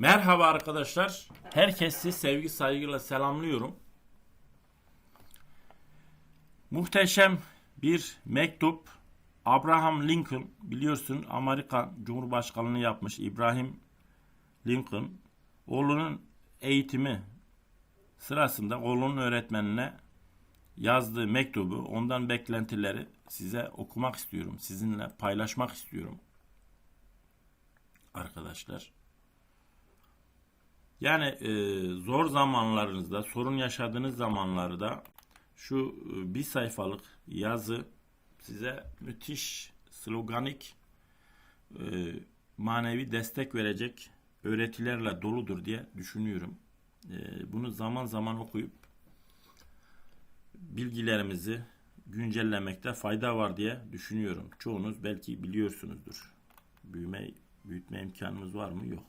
Merhaba arkadaşlar. Herkesi sevgi saygıyla selamlıyorum. Muhteşem bir mektup. Abraham Lincoln biliyorsun Amerika Cumhurbaşkanlığı yapmış İbrahim Lincoln oğlunun eğitimi sırasında oğlunun öğretmenine yazdığı mektubu, ondan beklentileri size okumak istiyorum. Sizinle paylaşmak istiyorum. Arkadaşlar. Yani e, zor zamanlarınızda, sorun yaşadığınız zamanlarda şu e, bir sayfalık yazı size müthiş sloganik e, manevi destek verecek öğretilerle doludur diye düşünüyorum. E, bunu zaman zaman okuyup bilgilerimizi güncellemekte fayda var diye düşünüyorum. Çoğunuz belki biliyorsunuzdur. Büyüme, büyütme imkanımız var mı? Yok.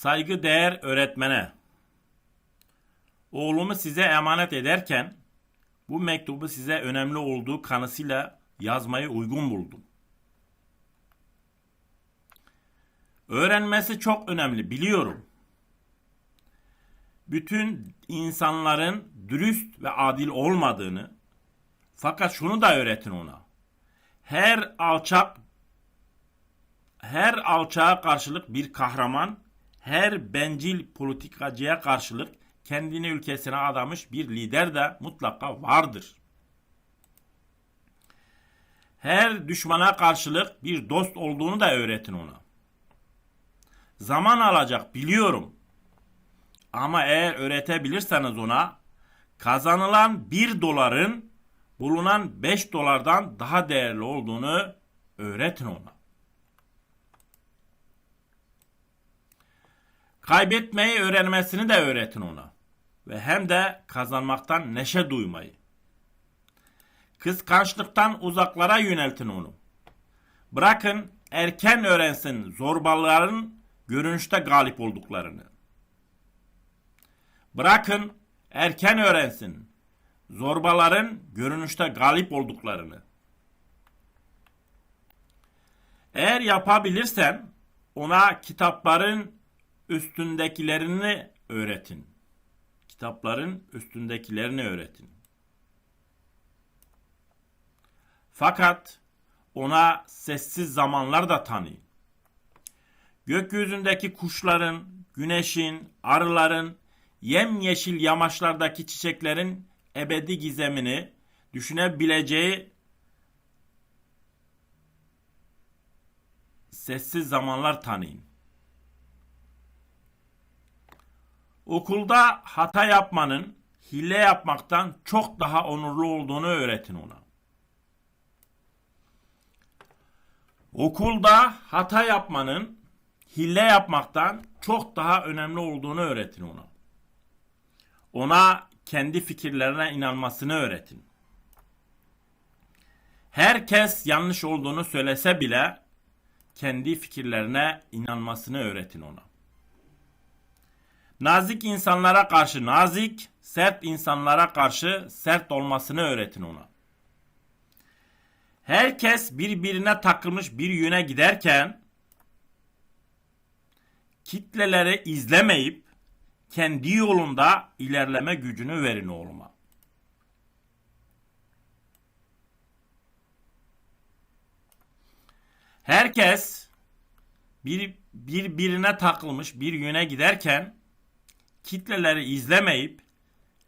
Saygı değer öğretmene. Oğlumu size emanet ederken bu mektubu size önemli olduğu kanısıyla yazmayı uygun buldum. Öğrenmesi çok önemli biliyorum. Bütün insanların dürüst ve adil olmadığını fakat şunu da öğretin ona. Her alçak her alçağa karşılık bir kahraman, her bencil politikacıya karşılık kendini ülkesine adamış bir lider de mutlaka vardır. Her düşmana karşılık bir dost olduğunu da öğretin ona. Zaman alacak biliyorum. Ama eğer öğretebilirseniz ona kazanılan 1 doların bulunan 5 dolardan daha değerli olduğunu öğretin ona. Kaybetmeyi öğrenmesini de öğretin ona. Ve hem de kazanmaktan neşe duymayı. Kıskançlıktan uzaklara yöneltin onu. Bırakın erken öğrensin zorbaların görünüşte galip olduklarını. Bırakın erken öğrensin zorbaların görünüşte galip olduklarını. Eğer yapabilirsen ona kitapların üstündekilerini öğretin. Kitapların üstündekilerini öğretin. Fakat ona sessiz zamanlar da tanıyın. Gökyüzündeki kuşların, güneşin, arıların, yemyeşil yamaçlardaki çiçeklerin ebedi gizemini düşünebileceği sessiz zamanlar tanıyın. Okulda hata yapmanın hile yapmaktan çok daha onurlu olduğunu öğretin ona. Okulda hata yapmanın hile yapmaktan çok daha önemli olduğunu öğretin ona. Ona kendi fikirlerine inanmasını öğretin. Herkes yanlış olduğunu söylese bile kendi fikirlerine inanmasını öğretin ona. Nazik insanlara karşı nazik, sert insanlara karşı sert olmasını öğretin ona. Herkes birbirine takılmış bir yöne giderken kitleleri izlemeyip kendi yolunda ilerleme gücünü verin oğluma. Herkes bir birbirine takılmış bir yöne giderken kitleleri izlemeyip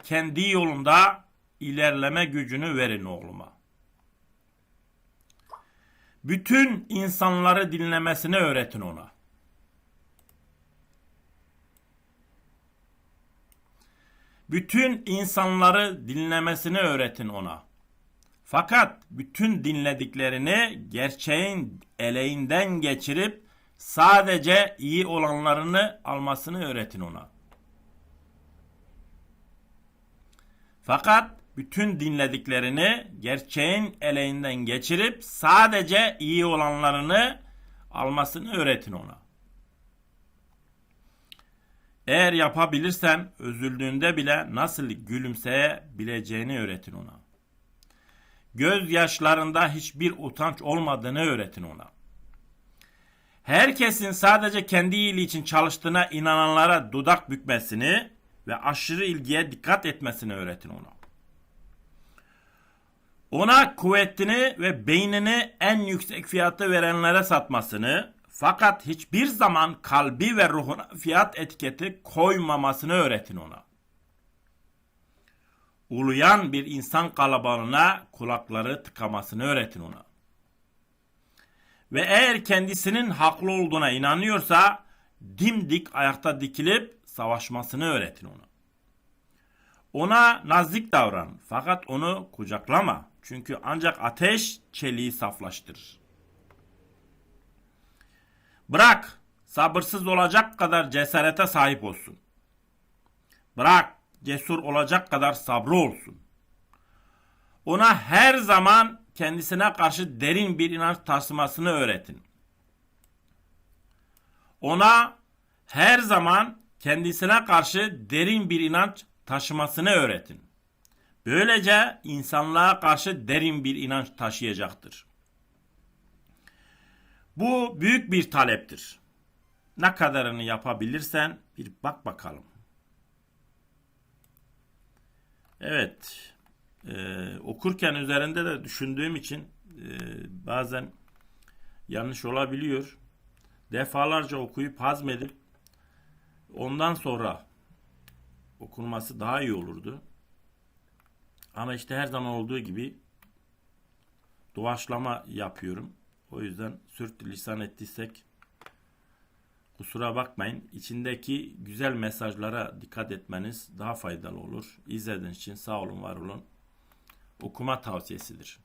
kendi yolunda ilerleme gücünü verin oğluma. Bütün insanları dinlemesini öğretin ona. Bütün insanları dinlemesini öğretin ona. Fakat bütün dinlediklerini gerçeğin eleğinden geçirip sadece iyi olanlarını almasını öğretin ona. Fakat bütün dinlediklerini gerçeğin eleğinden geçirip sadece iyi olanlarını almasını öğretin ona. Eğer yapabilirsen üzüldüğünde bile nasıl gülümseyebileceğini öğretin ona. Gözyaşlarında hiçbir utanç olmadığını öğretin ona. herkesin sadece kendi iyiliği için çalıştığına inananlara dudak bükmesini ve aşırı ilgiye dikkat etmesini öğretin ona. Ona kuvvetini ve beynini en yüksek fiyatı verenlere satmasını fakat hiçbir zaman kalbi ve ruhuna fiyat etiketi koymamasını öğretin ona. Uluyan bir insan kalabalığına kulakları tıkamasını öğretin ona. Ve eğer kendisinin haklı olduğuna inanıyorsa dimdik ayakta dikilip savaşmasını öğretin ona. Ona nazik davran fakat onu kucaklama. Çünkü ancak ateş çeliği saflaştırır. Bırak sabırsız olacak kadar cesarete sahip olsun. Bırak cesur olacak kadar sabrı olsun. Ona her zaman kendisine karşı derin bir inanç taşımasını öğretin. Ona her zaman kendisine karşı derin bir inanç taşımasını öğretin. Böylece insanlığa karşı derin bir inanç taşıyacaktır. Bu büyük bir taleptir. Ne kadarını yapabilirsen bir bak bakalım. Evet. Ee, okurken üzerinde de düşündüğüm için e, bazen yanlış olabiliyor. Defalarca okuyup hazmedip ondan sonra okunması daha iyi olurdu. Ama işte her zaman olduğu gibi doğaçlama yapıyorum. O yüzden sürt lisan ettiysek kusura bakmayın. İçindeki güzel mesajlara dikkat etmeniz daha faydalı olur. İzlediğiniz için sağ olun, var olun. Okuma tavsiyesidir.